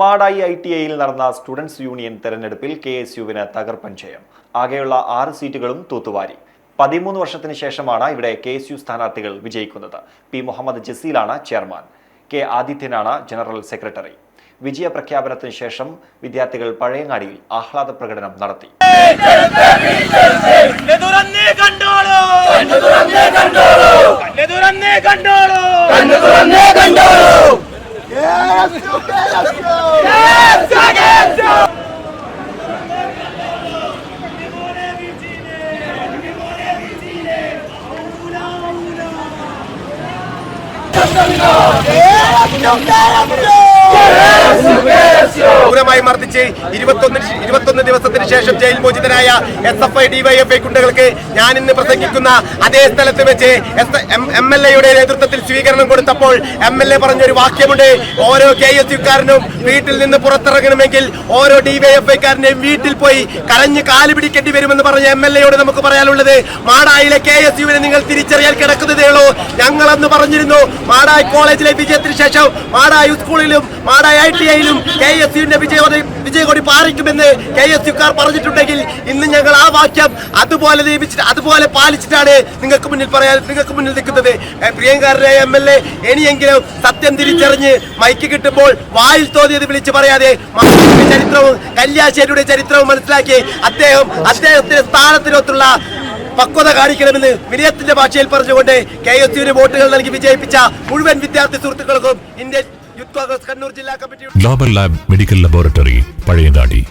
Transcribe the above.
Madayi I T ഐയിൽ നടന്ന students union തെരഞ്ഞെടുപ്പിൽ കെ എസ് യുവിന് തകർപ്പൻ ജയം ആകെയുള്ള ആറ് സീറ്റുകളും തൂത്തുവാരി. പതിമൂന്ന് വർഷത്തിന് ശേഷമാണ് ഇവിടെ കെ എസ് യു സ്ഥാനാർത്ഥികൾ വിജയിക്കുന്നത്. പി മുഹമ്മദ് ജസീലാണ് ചെയർമാൻ. കെ ആദിത്യനാണ് ജനറൽ സെക്രട്ടറി. വിജയ പ്രഖ്യാപനത്തിന് ശേഷം വിദ്യാർത്ഥികൾ പഴയങ്ങാടിയിൽ ആഹ്ലാദ പ്രകടനം നടത്തി. കണ്ടോളൂ. കണ്ടോളൂ കണ്ണ് തുറന്നേ കണ്ടോളൂ കണ്ണ് തുറന്നേ കണ്ടോളൂ ക്രൂരമായി മർദ്ദിച്ച് ഇരുപത്തൊന്ന് ഇരുപത്തൊന്ന് ദിവസത്തിന് ശേഷം ജയിൽ മോചിതനായ എസ് എഫ് ഐ ഡിവൈഎഫ്ഐ ഗുണ്ടകൾക്ക് ഞാൻ ഇന്ന് പ്രസംഗിക്കുന്ന അതേ സ്ഥലത്ത് വെച്ച് എം എൽ എയുടെ നേതൃത്വത്തിൽ സ്വീകരണം കൊടുത്തപ്പോൾ എം എൽ എ പറഞ്ഞൊരു വാക്യമുണ്ട്. ഓരോ കെ എസ് യുക്കാരനും വീട്ടിൽ നിന്ന് പുറത്തിറങ്ങണമെങ്കിൽ ഓരോ ഡിവൈഎഫ്ഐക്കാരനെയും വീട്ടിൽ പോയി കരഞ്ഞ് കാൽ പിടിക്കേണ്ടി വരുമെന്ന് പറഞ്ഞ എം എൽ എയോട് നമുക്ക് പറയാനുള്ളത്. മാടായിലെ കെ എസ് യുവിനെ നിങ്ങൾ തിരിച്ചറിയാൻ കിടക്കുന്നതേ ഉള്ളൂ ഞങ്ങളന്ന് പറഞ്ഞിരുന്നു മാടായി കോളേജിലെ വിജയത്തിന് ശേഷം മാടായി സ്കൂളിലും മാടായി ഐ ടി ഐയിലും കെ എസ് യുവിന്റെ വിജയകൊടി വിജയകൊടി പാറിക്കുമെന്ന് കെ എസ് യുക്കാർ പറഞ്ഞിട്ടുണ്ടെങ്കിൽ ഇന്ന് ഞങ്ങൾ ആ വാക്യം അതുപോലെ നിയമിച്ചിട്ട് അതുപോലെ പാലിച്ചിട്ടാണ് നിങ്ങൾക്ക് മുന്നിൽ പറയാൻ നിങ്ങൾക്ക് മുന്നിൽ നിൽക്കുന്നത്. പ്രിയങ്കാരനായ എം എൽ എ ഇനിയെങ്കിലും സത്യം തിരിച്ചറിഞ്ഞ് മൈക്ക് കിട്ടുമ്പോൾ വായിൽ തോന്നിയത് വിളിച്ചു പറയാതെ ചരിത്രവും കല്യാശ്ശേരിയുടെ ചരിത്രവും മനസ്സിലാക്കി അദ്ദേഹം അദ്ദേഹത്തിന്റെ സ്ഥാനത്തിനൊത്തുള്ള പക്വത കാണിക്കണമെന്ന് വിനയത്തിന്റെ ഭാഷയിൽ പറഞ്ഞുകൊണ്ട് കെ എസ് യുവിന് വോട്ടുകൾ നൽകി വിജയിപ്പിച്ച മുഴുവൻ വിദ്യാർത്ഥി സുഹൃത്തുക്കൾക്കും ഇന്ത്യൻ യൂത്ത് കോൺഗ്രസ് കണ്ണൂർ ജില്ലാ committee global lab medical laboratory Pazhayangadi